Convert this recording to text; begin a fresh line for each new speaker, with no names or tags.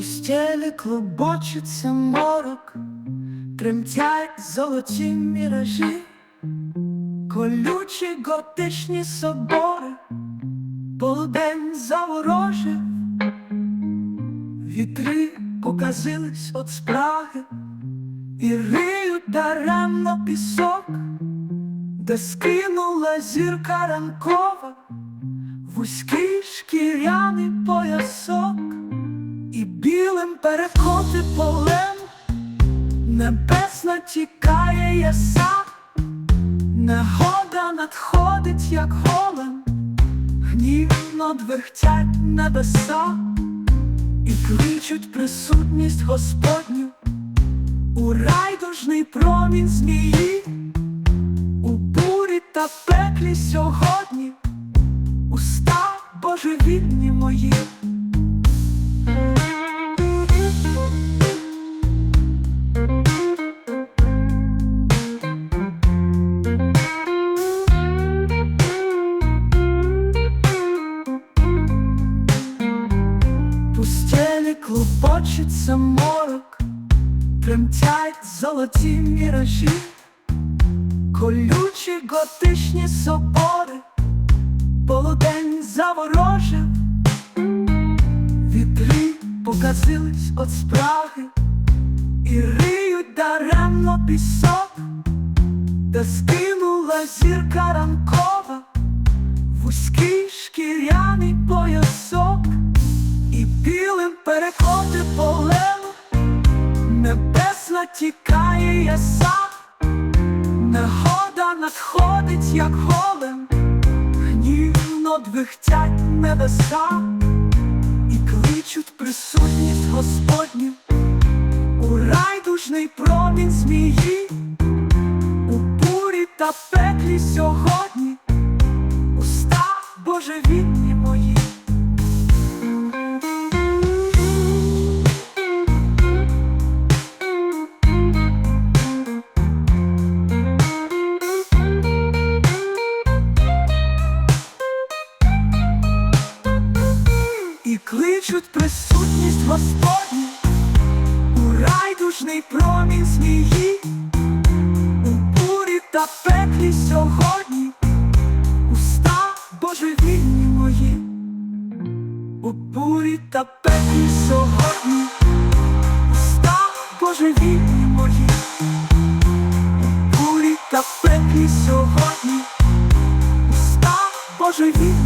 Пустелі клубочиться морок, тремтять золоті міражі, колючі готичні собори, полудень заворожив, вітри показились от спраги, і риють даремно пісок, де скинула зірка ранкова, вузький шкіряний поясок перекоти полем, небесна тікає яса, негода надходить, як голем, гнівно двихтять небеса, і кличуть присутність Господню, у райдужний промінь змії, у бурі та пеклі сьогодні, уста божевільні мої. Клубочиться морок, тремтять золоті міражі, колючі готичні собори, полудень заворожив, вітри показились от спраги, і риють даремно пісок, де скинула зірка ранкова, небесна тікає яса, негода надходить, як голем, гнівно двихтять небеса, і кличуть присутність Господню, у райдужний промінь змії, у бурі та пеклі сьогодні, уста божевільні кличуть присутність Господню, у райдужний промінь змії, у бурі та пеклі сьогодні, уста божевільні мої, у бурі та пеклі сьогодні, уста божевільні мої, у бурі та пеклі сьогодні, уста божевільні.